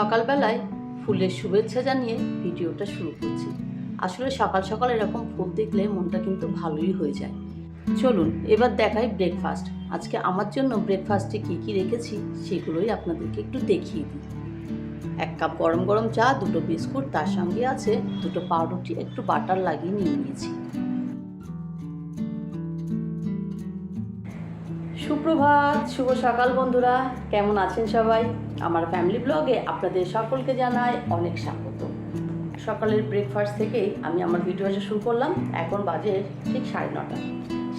সকালবেলায় ফুলের শুভেচ্ছা জানিয়ে ভিডিওটা শুরু করছি। আসলে সকাল সকাল এরকম ফুল দেখলে মনটা কিন্তু ভালোই হয়ে যায়। চলুন, এবার দেখাই ব্রেকফাস্ট আজকে আমার জন্য ব্রেকফাস্টে কী কী রেখেছি সেগুলোই আপনাদেরকে একটু দেখিয়ে দিই। এক কাপ গরম গরম চা, দুটো বিস্কুট, তার সঙ্গে আছে দুটো পাউরুটি, একটু বাটার লাগিয়ে নিয়ে নিয়েছি। সুপ্রভাত, শুভ সকাল বন্ধুরা। কেমন আছেন সবাই? আমার ফ্যামিলি ব্লগে আপনাদের সকলকে জানাই অনেক স্বাগত। সকালের ব্রেকফাস্ট থেকেই আমি আমার ভিডিওটা শুরু করলাম। এখন বাজে ঠিক সাড়ে নটা।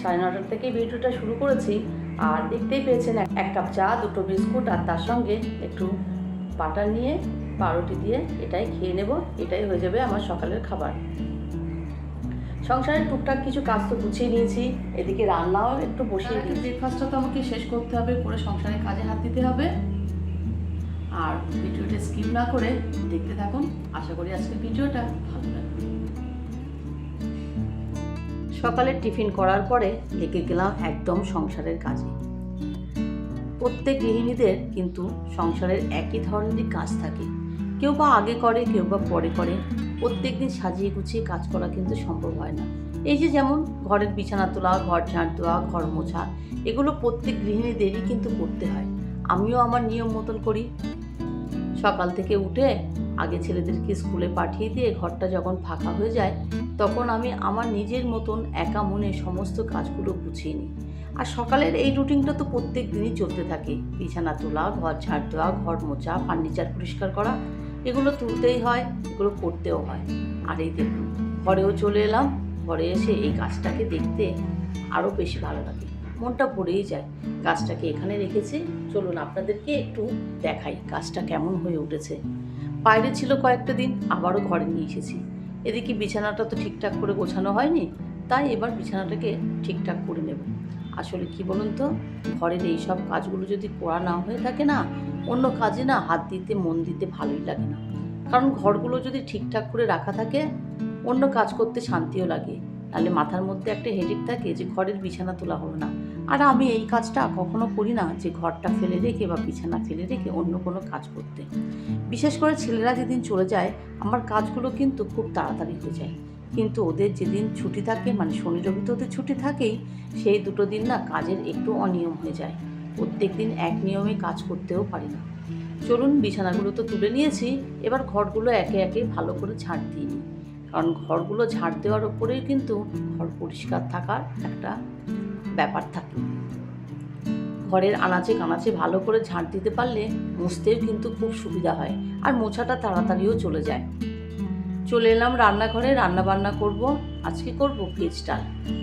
সাড়ে নটার থেকে ভিডিওটা শুরু করেছি আর দেখতেই পেয়েছেন এক- কাপ চা দুটো বিস্কুট আর তার সঙ্গে একটু বাটার নিয়ে পাউরুটি দিয়ে এটাই খেয়ে নেব। এটাই হয়ে যাবে আমার সকালের খাবার। সংসারের টুকটাক কিছু কাজ তো গুছিয়ে নিয়েছি। এদিকে রান্নাও একটু বসিয়ে ব্রেকফাস্টটা তো আমাকে শেষ করতে হবে করে সংসারের কাজে হাত দিতে হবে। আর ভিডিওটা স্কিপ না করে দেখতে থাকুন। আশা করি আজকের ভিডিওটা ভালো লাগবে। সকালে টিফিন করার পরে লেগে গেলাম একদম সংসারের কাজে। প্রত্যেক গৃহিণীদের কিন্তু সংসারের একই ধরনেরই কাজ থাকে। কেউ বা আগে করে, কেউ বা পরে করে। প্রত্যেক দিন সাজিয়ে গুছিয়ে কাজ করা কিন্তু সম্ভব হয় না। এই যে যেমন ঘরের বিছানা তোলা, ঘর ঝাড় দেওয়া, ঘর মোছা, এগুলো প্রত্যেক গৃহিণীদেরই কিন্তু করতে হয়। আমিও আমার নিয়ম মতন করি। সকাল থেকে উঠে আগে ছেলেদেরকে স্কুলে পাঠিয়ে দিয়ে ঘরটা যখন ফাঁকা হয়ে যায়, তখন আমি আমার নিজের মতন একা মনে সমস্ত কাজগুলো গুছিয়ে নিই। আর সকালের এই রুটিনটা তো প্রত্যেক দিনই চলতে থাকে। বিছানা তোলা, ঘর ঝাড় দেওয়া, ঘর মোছা, ফার্নিচার পরিষ্কার করা, এগুলো তুলতেই হয়, এগুলো করতেও হয়। আর এই দেখুন, ঘরেও চলে এলাম, ঘরে এসে এই গাছটাকে দেখতে আরও বেশি ভালো লাগে। মনটা ভরেই যায়। গাছটাকে এখানে রেখেছি। চলুন আপনাদেরকে একটু দেখাই গাছটা কেমন হয়ে উঠেছে। বাইরে ছিল কয়েকটা দিন, আবারও ঘরে নিয়ে এসেছি। এদিকে বিছানাটা তো ঠিকঠাক করে গোছানো হয়নি, তাই এবার বিছানাটাকে ঠিকঠাক করে নেব। আসলে কি বলুন তো, ঘরের এই সব কাজগুলো যদি করা না হয়ে থাকে না, অন্য কাজে না হাত দিতে, মন দিতে ভালোই লাগে না। কারণ ঘরগুলো যদি ঠিকঠাক করে রাখা থাকে, অন্য কাজ করতে শান্তিও লাগে। তাহলে মাথার মধ্যে একটা হেডেক থাকে যে ঘরের বিছানা তোলা হলো না। আর আমি এই কাজটা কখনো করি না যে ঘরটা ফেলে রেখে বা বিছানা ফেলে রেখে অন্য কোনো কাজ করতে। বিশেষ করে ছেলেরা যেদিন চলে যায়, আমার কাজগুলো কিন্তু খুব তাড়াতাড়ি হয়ে যায়। কিন্তু ওদের যেদিন ছুটি থাকে মানে শনি রবি তো ওদের ছুটি থাকেই, সেই দুটো দিন না কাজের একটু অনিয়ম হয়ে যায়। প্রত্যেক দিন এক নিয়মে কাজ করতেও পারি না। চলুন বিছানাগুলো তো তুলে নিয়েছি, এবার ঘরগুলো একে একে ভালো করে ঝাড় দিয়ে নিই। কারণ ঘরগুলো ঝাড় দেওয়ার ওপরেই কিন্তু ঘর পরিষ্কার থাকার একটা ব্যাপার থাকে। ঘরের আনাচে কানাচে ভালো করে ঝাড় দিতে পারলে মুছতেও কিন্তু খুব সুবিধা হয় আর মোছাটা তাড়াতাড়িও চলে যায়। চলে এলাম রান্নাঘরে রান্না বান্না করব, আজকে করব ভেজ ডাল।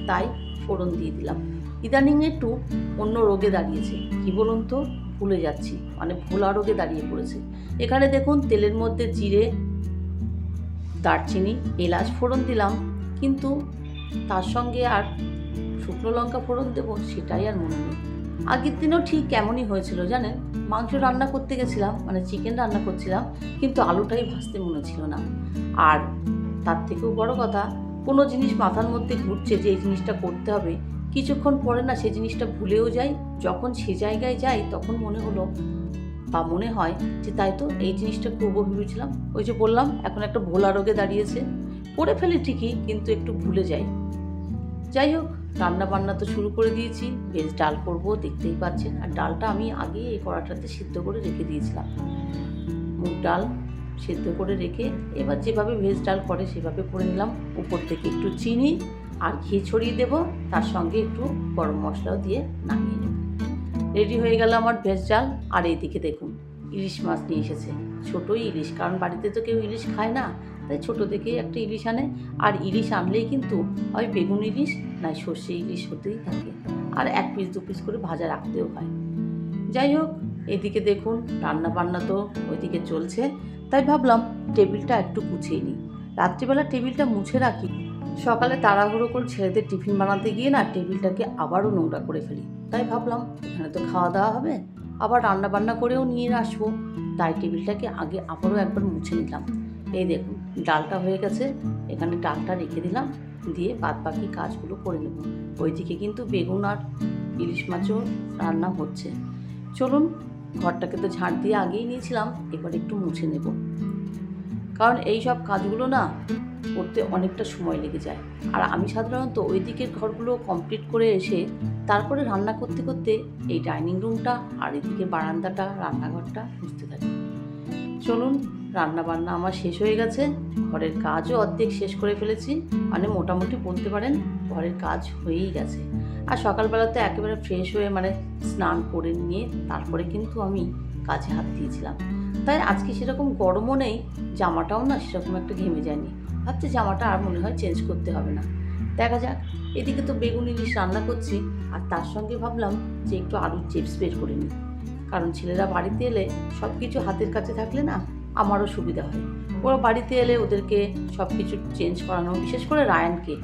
তাই ফোড়ন দিয়ে দিলাম। ইদানিং একটু অন্য রোগে দাঁড়িয়েছে। কি বলুন তো? ভুলে যাচ্ছি। মানে ভোলা রোগে দাঁড়িয়ে পড়েছে। এখানে দেখুন, তেলের মধ্যে জিরে দারচিনি, এলাচ ফোড়ন দিলাম, কিন্তু তার সঙ্গে আর শুকনো লঙ্কা ফোড়ন দেবো সেটাই আর মনে নেই। আগের দিনও ঠিক কেমনই হয়েছিল জানেন? মাংস রান্না করতে গেছিলাম মানে চিকেন রান্না করছিলাম, কিন্তু আলুটাই ভাজতে মনে ছিল না। আর তার থেকেও বড় কথা, কোনো জিনিস মাথার মধ্যে ঘুরছে যে এই জিনিসটা করতে হবে, কিছুক্ষণ পরে না সেই জিনিসটা ভুলেও যাই, যখন সে জায়গায় যাই, তখন মনে হলো বা মনে হয় যে তাই তো এই জিনিসটা করব ভেবেছিলাম। ওই যে বললাম, এখন একটা ভোলা রোগে দাঁড়িয়েছে। করে ফেলি ঠিকই, কিন্তু একটু ভুলে যাই। যাই হোক রান্না বান্না তো শুরু করে দিয়েছি। ভেজ ডাল করব, দেখতেই পাচ্ছেন। আর ডালটা আমি আগে এই কড়াটাতে সিদ্ধ করে রেখে দিয়েছিলাম। মুগ ডাল সিদ্ধ করে রেখে এবার যেভাবে ভেজ ডাল করে সেভাবে করে নিলাম। উপর থেকে একটু চিনি আর ঘি ছড়িয়ে দেব। তার সঙ্গে একটু গরম মশলাও দিয়ে নামিয়ে নেব। রেডি হয়ে গেল আমার ভেজ ডাল। আর এইদিকে দেখুন, ইলিশ মাছ নিয়ে এসেছে। ছোটোই ইলিশ, কারণ বাড়িতে তো কেউ ইলিশ খায় না, তাই ছোটো থেকেই একটা ইলিশ আনে। আর ইলিশ আনলেই কিন্তু হয় বেগুন ইলিশ, না সর্ষে ইলিশ হতেই থাকে। আর এক পিস দু পিস করে ভাজা রাখতেও হয়। যাই হোক, এদিকে দেখুন রান্না বান্না তো ওইদিকে চলছে। তাই ভাবলাম, টেবিলটা একটু গুছিয়ে নিই। রাত্রিবেলা টেবিলটা মুছে রাখি সকালে তাড়াহুড়ো করে ছেলেদের টিফিন বানাতে গিয়ে না টেবিলটাকে আবারও নোংরা করে ফেলি। তাই ভাবলাম, এখানে তো খাওয়া দাওয়া হবে, আবার রান্না বান্না করেও নিয়ে আসব। তাই টেবিলটাকে আগে আবারও একবার মুছে নিলাম। এই দেখুন, ডালটা হয়ে গেছে। এখানে ডালটা রেখে দিলাম। দিয়ে বাদ বাকি কাজগুলো করে নেব। ওইদিকে কিন্তু বেগুন আর ইলিশ মাছও রান্না হচ্ছে। চলুন, ঘরটাকে তো ঝাড় দিয়ে আগেই নিয়েছিলাম, এবার একটু মুছে নেব। কারণ এই সব কাজগুলো না করতে অনেকটা সময় লেগে যায়। আর আমি সাধারণত ওই দিকের ঘরগুলো কমপ্লিট করে এসে তারপরে রান্না করতে করতে এই ডাইনিং রুমটা আর এদিকে বারান্দাটা, রান্নাঘরটা বুঝতে থাকি। চলুন রান্না বান্না আমার শেষ হয়ে গেছে। ঘরের কাজও অর্ধেক শেষ করে ফেলেছি। মানে মোটামুটি বলতে পারেন ঘরের কাজ হয়েই গেছে। আর সকালবেলাতে একেবারে ফ্রেশ হয়ে মানে স্নান করে নিয়ে তারপরে কিন্তু আমি কাজে হাত দিয়েছিলাম। তাই আজকে সেরকম গরমও নেই, জামাটাও না সেরকম একটা ঘেমে যায়নি। ভাবছি জামাটা আর মনে হয় চেঞ্জ করতে হবে না। দেখা যাক, এদিকে তো বেগুন ইলিশ রান্না করছি, আর তার সঙ্গে ভাবলাম যে একটু আলুর চিপস বের করে নিই। কারণ ছেলেরা বাড়িতে এলে সব কিছু হাতের কাছে থাকলে না আমারও সুবিধা হয়। ওরা বাড়িতে এলে ওদেরকে সব কিছু চেঞ্জ করানো, বিশেষ করে রায়ানকে।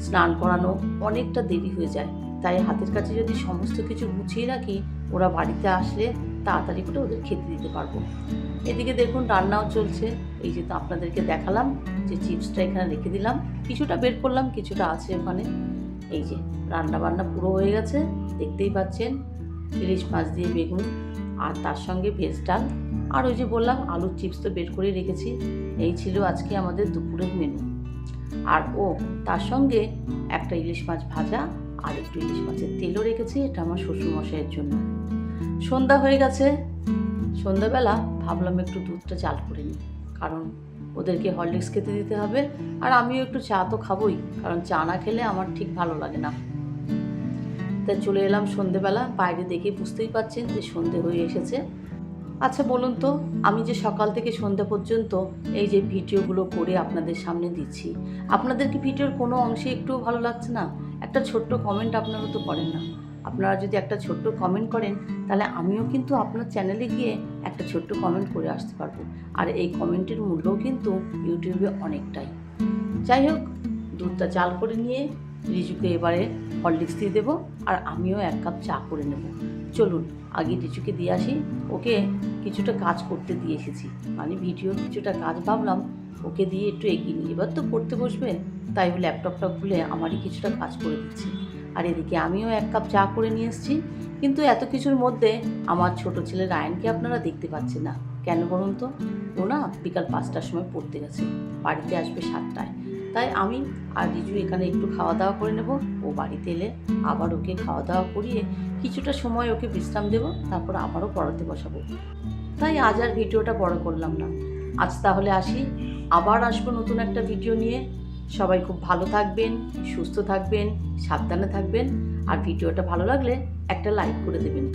স্নান করানো অনেকটা দেরি হয়ে যায়। তাই হাতের কাছে যদি সমস্ত কিছু গুছিয়ে রাখি, ওরা বাড়িতে আসলে তাড়াতাড়ি করে ওদের খেতে দিতে পারব। এদিকে দেখুন রান্নাও চলছে। এই যে তো আপনাদেরকে দেখালাম যে চিপসটা এখানে রেখে দিলাম। কিছুটা বের করলাম, কিছুটা আছে ওখানে। এই যে রান্না বান্না পুরো হয়ে গেছে, দেখতেই পাচ্ছেন। ইলিশ মাছ দিয়ে বেগুন আর তার সঙ্গে ভেজ ডাল। আর ওই যে বললাম, আলুর চিপস তো বের করে রেখেছি। এই ছিল আজকে আমাদের দুপুরের মেনু আর ও, তার সঙ্গে একটা ইলিশ মাছ ভাজা আর একটু ইলিশ মাছের তেলও রেখেছি, এটা আমার শ্বশুরমশাইয়ের জন্য। সন্ধ্যা হয়ে গেছে। সন্ধ্যাবেলা ভাবলাম একটু দুধটা চাল করে নিই। কারণ ওদেরকে হরলিক্স খেতে দিতে হবে। আর আমিও একটু চা তো খাবোই, কারণ চা না খেলে আমার ঠিক ভালো লাগে না। তাই চলে এলাম সন্ধেবেলা, বাইরে দেখে বুঝতেই পাচ্ছেন যে সন্ধে হয়ে এসেছে। আচ্ছা বলুন তো, আমি যে সকাল থেকে সন্ধ্যা পর্যন্ত এই যে ভিডিওগুলো করে আপনাদের সামনে দিচ্ছি, আপনাদের কি ভিডিওর কোনো অংশে একটুও ভালো লাগছে না? একটা ছোট্ট কমেন্ট আপনারা তো করেন না। আপনারা যদি একটা ছোট্ট কমেন্ট করেন, তাহলে আমিও কিন্তু আপনার চ্যানেলে গিয়ে একটা ছোট্ট কমেন্ট করে আসতে পারব। আর এই কমেন্টের মূল্যও কিন্তু ইউটিউবে অনেকটাই। যাই হোক, দুধটা চাল করে নিয়ে রিজুকে এবারে হরলিক্স দিয়ে দেবো, আর আমিও এক কাপ চা করে নেব। চলুন, আগে রিজুকে দিয়ে আসি। ওকে কিছুটা কাজ করতে দিয়ে এসেছি। মানে ভিডিওর কিছুটা কাজ ভাবলাম, ওকে দিয়ে একটু এগিয়ে নিই। এবার তো পড়তে বসবে তাই ল্যাপটপটা খুলে আমারই কিছুটা কাজ করে দিচ্ছি। আর এদিকে আমিও এক কাপ চা করে নিয়ে এসেছি। কিন্তু এত কিছুর মধ্যে আমার ছোট ছেলে রায়নকে আপনারা দেখতে পাচ্ছেন না। কেন বলুন তো? ও না বিকাল পাঁচটার সময় পড়তে গেছে। বাড়িতে আসবে সাতটায়। তাই আমি আর রিজু এখানে একটু খাওয়া দাওয়া করে নেব। ও বাড়িতে এলে আবার ওকে খাওয়া দাওয়া করিয়ে কিছুটা সময় ওকে বিশ্রাম দেব। তারপর আবারও পড়াতে বসাবো। তাই আজ আর ভিডিওটা বড় করলাম না। আজ তাহলে আসি। আবার আসব নতুন একটা ভিডিও নিয়ে। সবাই খুব ভালো থাকবেন, সুস্থ থাকবেন, সাবধানে থাকবেন, আর ভিডিওটা ভালো লাগলে একটা লাইক করে দেবেন।